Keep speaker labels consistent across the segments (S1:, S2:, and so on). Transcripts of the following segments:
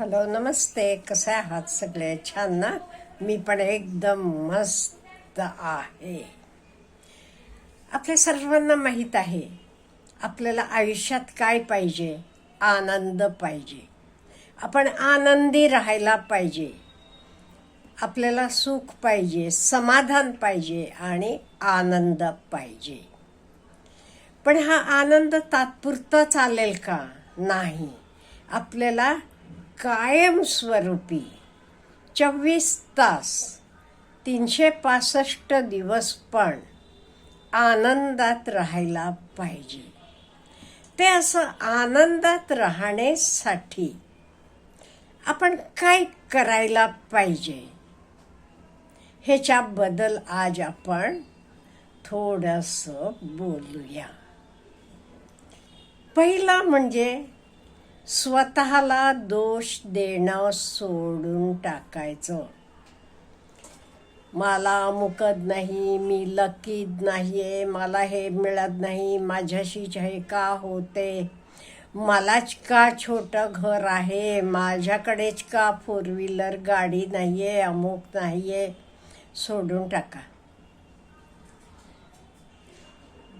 S1: Hello नमस्ते कसे आहात सगळे? छान ना? मी पण एकदम मस्त आहे. आपल्या सर्वांना माहीत आहे आपल्याला आयुष्यात काय पाहिजे? आनंद पाहिजे. आपण आनंदी राहायला पाहिजे. आपल्याला सुख पाहिजे समाधान पाहिजे आणि आनंद पाहिजे. पण हा आनंद तात्पुरता चालेल का? नाही. आपल्याला कायमस्वरूपी चोवीस तास तीनशे पासष्ट दिवस पण आनंदात राहायला पाहिजे. ते असं आनंदात राहण्यासाठी आपण काय करायला पाहिजे? ह्याच्याबद्दल आज आपण थोडंसं बोलूया. पहिला म्हणजे स्वतःला दोष देणं सोडून टाकायचं. मला अमुकद नाही मी लकीत नाहीये मला हे मिळत नाही माझ्याशीच हे का होते? मलाच का छोटं घर आहे? माझ्याकडेच का फोर व्हीलर गाडी नाहीये अमुक नाहीये? सोडून टाका.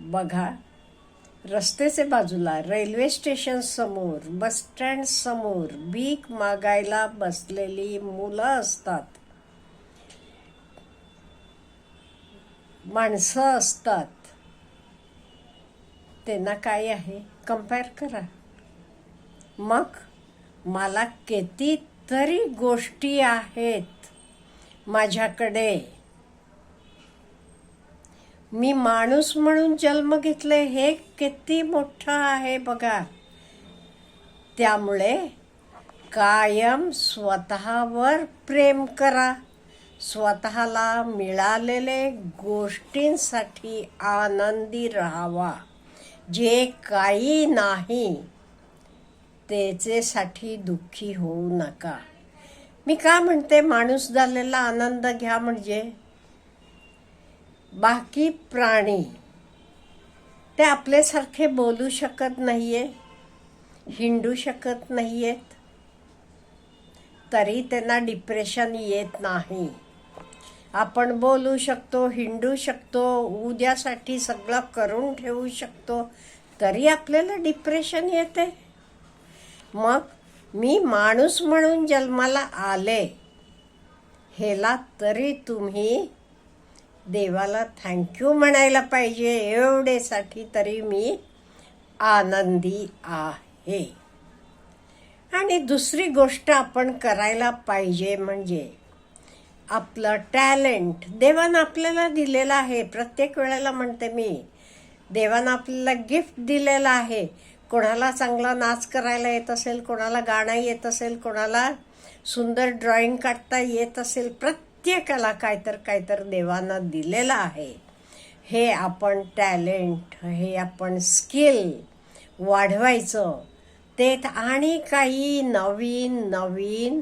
S1: बघा रस्त्याचे बाजूला रेल्वे स्टेशन समोर बस स्टँड समोर भीक मागायला बसलेली मुलं असतात. माणसं असतात. त्यांना काय आहे? कंपेअर करा. मग मला कितीतरी गोष्टी आहेत माझ्याकडे. मी माणूस म्हणून जन्म घेतले हे किती मोठं आहे बघा. त्यामुळे कायम स्वतःवर प्रेम करा. स्वतःला मिळालेले गोष्टींसाठी आनंदी राहावा. जे काही नाही त्याचेसाठी दुःखी होऊ नका. मी का म्हणते माणूस झालेला आनंद घ्या म्हणजे? बाकी प्राणी ते आपल्यासारखे बोलू शकत नाही आहे हिंडू शकत नाही आहेत तरी त्यांना डिप्रेशन येत नाही. आपण बोलू शकतो हिंडू शकतो उद्यासाठी सगळं करून ठेवू शकतो तरी आपल्याला डिप्रेशन येते. मग मी माणूस म्हणून जन्माला आले हेला तरी तुम्ही देवाला थँक्यू म्हणायला पाहिजे एवढेसाठी तरी मी आनंदी आहे. आणि दुसरी गोष्ट आपण करायला पाहिजे म्हणजे आपलं टॅलेंट देवानं आपल्याला दिलेलं आहे. प्रत्येक वेळेला म्हणते मी देवानं आपल्याला गिफ्ट दिलेलं आहे. कोणाला चांगला नाच करायला येत असेल कोणाला गाणं येत असेल कोणाला सुंदर ड्रॉइंग काढता येत असेल प्रत्येकाला काहीतर काहीतर देवानं दिलेलं आहे. हे आपण टॅलेंट हे आपण स्किल वाढवायचं. ते आणि काही नवीन नवीन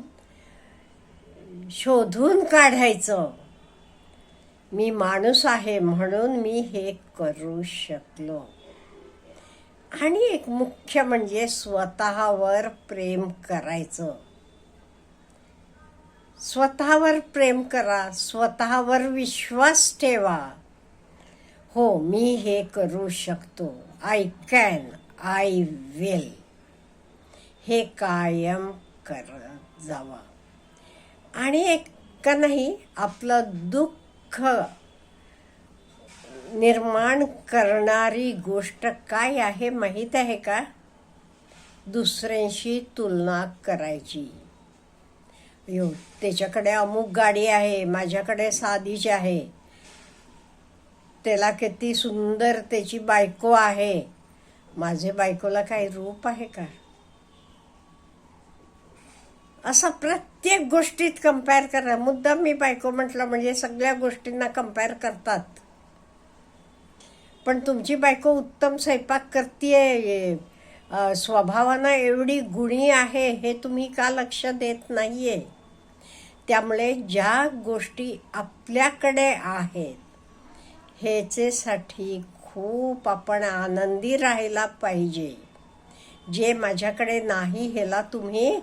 S1: शोधून काढायचं. मी माणूस आहे म्हणून मी हे करू शकलो. आणि एक मुख्य म्हणजे स्वतःवर प्रेम करायचं. स्वतःवर प्रेम करा स्वतःवर विश्वास ठेवा. हो मी हे करू शकतो. आय कॅन आय विल हे कायम करत जावा. आणि एक का नाही आपलं दुःख निर्माण करणारी गोष्ट काय आहे माहीत आहे का? दुसऱ्यांशी तुलना करायची. यो त्याच्याकडे अमुक गाडी आहे माझ्याकडे साधीच आहे. त्याला किती सुंदर त्याची बायको आहे. माझे बायकोला काही रूप आहे का? असं प्रत्येक गोष्टीत कंपेअर करा. मुद्दाम मी बायको म्हटलं म्हणजे सगळ्या गोष्टींना कंपेअर करतात. पण तुमची बायको उत्तम स्वयंपाक करते स्वभावानं एवढी गुणी आहे हे तुम्ही का लक्ष देत नाहीये? त्यामुळे ज्या गोष्टी आपल्याकडे आहेत ह्याचेसाठी खूप आपण आनंदी राहायला पाहिजे. जे माझ्याकडे नाही ह्याला तुम्ही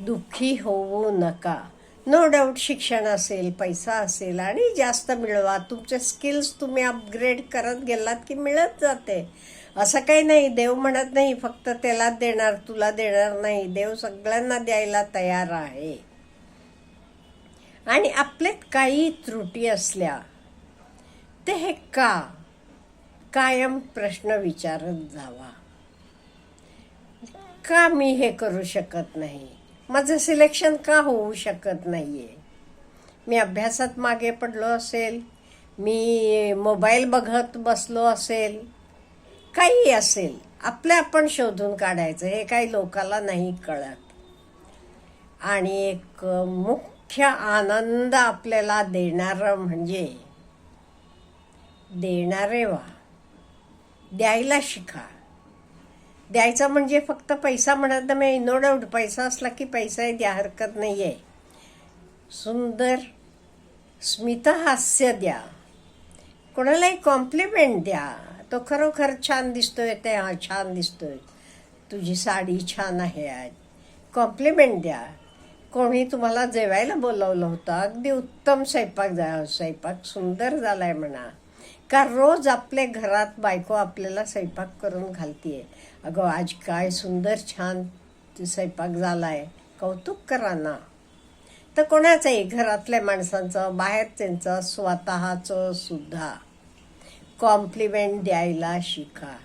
S1: दुःखी होऊ नका. नो डाऊट शिक्षण असेल पैसा असेल आणि जास्त मिळवा. तुमचे स्किल्स तुम्ही अपग्रेड करत गेलात की मिळत जाते. असं काही नाही. देव म्हणत नाही फक्त त्याला देणार तुला देणार नाही. देव सगळ्यांना द्यायला तयार आहे. आणि आपल्यात काही त्रुटी असल्या ते हे का? कायम प्रश्न विचारत जावा. का मी हे करू शकत नाही? माझं सिलेक्शन का होऊ शकत नाही आहे मी अभ्यासात मागे पडलो असेल मी मोबाईल बघत बसलो असेल काही असेल आपलं आपण शोधून काढायचं हे काही लोकाला नाही कळत. आणि एक मुख्य आनंद आपल्याला देणारं म्हणजे देणारे वा द्यायला शिका. द्यायचा म्हणजे फक्त पैसा म्हणत नाही नो डाऊट पैसा असला की पैसा द्या हरकत नाही आहे सुंदर स्मितहास्य द्या. कोणालाही कॉम्प्लिमेंट द्या. तो खरोखर छान दिसतोय ते हा छान दिसतोय. तुझी साडी छान आहे आज. कॉम्प्लिमेंट द्या. कोणी तुम्हाला जेवायला बोलवलं होतं. अगदी उत्तम स्वयंपाक जा स्वयंपाक सुंदर झाला आहे म्हणा. का रोज आपल्या घरात बायको आपल्याला स्वयंपाक करून घालतीये? अगं आज काय सुंदर छान स्वयंपाक आहे कौतुक करा ना. तर कोणाचंही घरातल्या माणसांचं बाहेरच्यांचं स्वतःचं सुद्धा. कॉम्प्लिमेंट द्यायला शिका.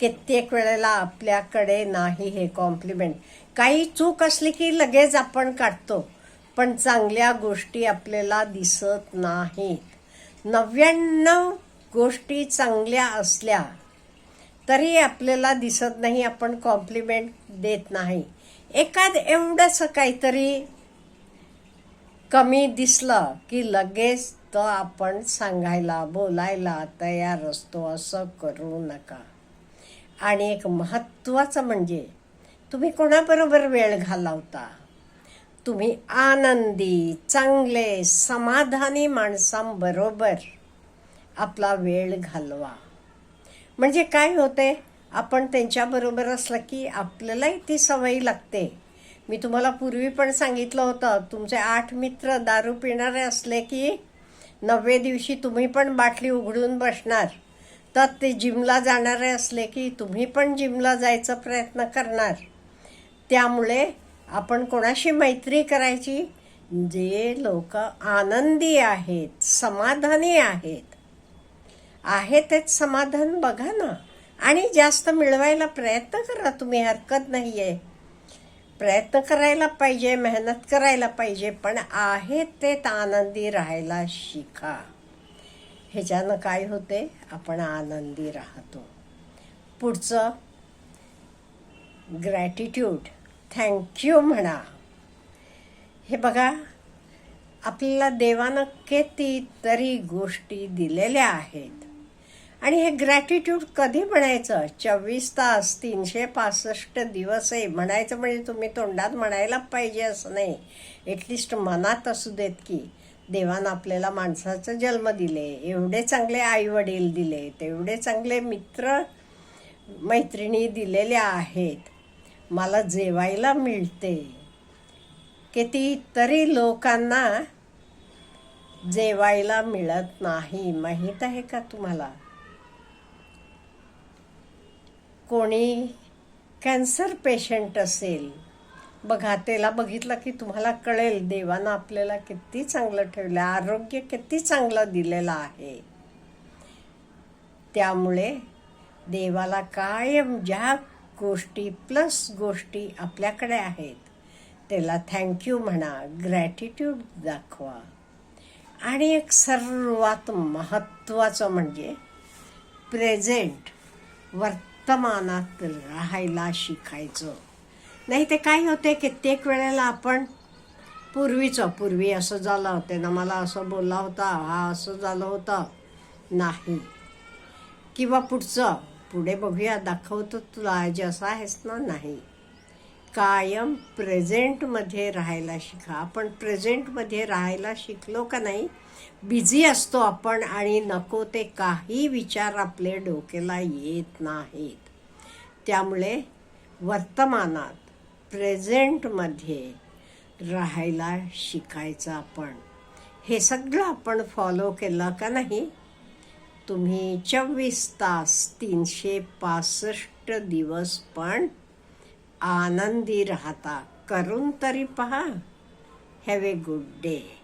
S1: कित्येक वेळेला आपल्याकडे नाही हे कॉम्प्लिमेंट. काही चूक असली की लगेच आपण काढतो पण चांगल्या गोष्टी आपल्याला दिसत नाहीत. नव्याण्णव गोष्टी चांगल्या असल्या तरी आपल्याला दिसत नाही आपण कॉम्प्लिमेंट देत नाही. एखाद एवढंसं काहीतरी कमी दिसलं की लगेच तो आपण सांगायला बोलायला तयार असतो. असं करू नका. आणि एक महत्त्वाचं म्हणजे तुम्ही कोणाबरोबर वेळ घालवता? तुम्ही आनंदी चांगले समाधानी माणसांबरोबर आपला वेळ घालवा. म्हणजे काय होते आपण त्यांच्याबरोबर असलं की आपल्यालाही ती सवय लागते. मी तुम्हाला पूर्वी पण सांगितलं होतं तुमचे आठ मित्र दारू पिणारे असले की नववे दिवशी तुम्ही पण बाटली उघडून बसणार. तर ते जिमला जाणारे असले की तुम्ही पण जिमला जायचा प्रयत्न करणार. त्यामुळे आपण कोणाशी मैत्री करायची? जे लोक आनंदी आहेत समाधानी आहेत आहे तेच समाधान बघा ना. आणि जास्त मिळवायला प्रयत्न करा तुम्ही हरकत नाही आहे प्रयत्न करायला पाहिजे मेहनत करायला पाहिजे पण आहे ते आनंदी राहायला शिका. ह्याच्यानं काय होते? आपण आनंदी राहतो. पुढचं ग्रॅटिट्यूड थँक्यू म्हणा. हे बघा आपल्याला देवानं कितीतरी गोष्टी दिलेल्या आहेत. आणि हे ग्रॅटिट्यूड कधी म्हणायचं? चोवीस तास तीनशे पासष्ट दिवस आहे म्हणायचं म्हणजे तुम्ही तोंडात म्हणायला पाहिजे असं नाही. एटलिस्ट मनात असू देत की देवानं आपल्याला माणसाचा जन्म दिले एवढे चांगले आईवडील दिले तेवढे चांगले मित्र मैत्रिणी दिलेल्या आहेत. मला जेवायला मिळते. कितीतरी लोकांना जेवायला मिळत नाही. माहीत आहे का तुम्हाला? कोणी कॅन्सर पेशंट असेल बघा त्याला बघितलं की तुम्हाला कळेल देवानं आपल्याला किती चांगलं ठेवलं आरोग्य किती चांगलं दिलेलं आहे. त्यामुळे देवाला कायम ज्या गोष्टी प्लस गोष्टी आपल्याकडे आहेत त्याला थँक्यू म्हणा ग्रॅटिट्यूड दाखवा. आणि एक सर्वात महत्त्वाचं म्हणजे प्रेझेंट वर्तमानात राहायला शिकायचं. नाही ते काय होते कित्येक वेळेला आपण पूर्वीचं पूर्वी असं झालं होतं. ना मला असं बोलला होता हा असं झालं होतं. नाही. किंवा पुढचं पुढे बघूया दाखवतो तुला आज असं आहेस ना नाही. कायम प्रेझेंटमध्ये राहायला शिका. आपण प्रेझेंटमध्ये राहायला शिकलो का नाही? बिझी असतो आपण आणि नको ते काही विचार आपले डोक्याला येत नाहीत. त्यामुळे वर्तमानात प्रेझेंटमध्ये राहायला शिकायचं आपण. हे सगळं आपण फॉलो केलं का नाही? तुम्ही चोवीस तास तीनशे पासष्ट दिवस पण आनंदी राहता. करून तरी पहा. Have a good day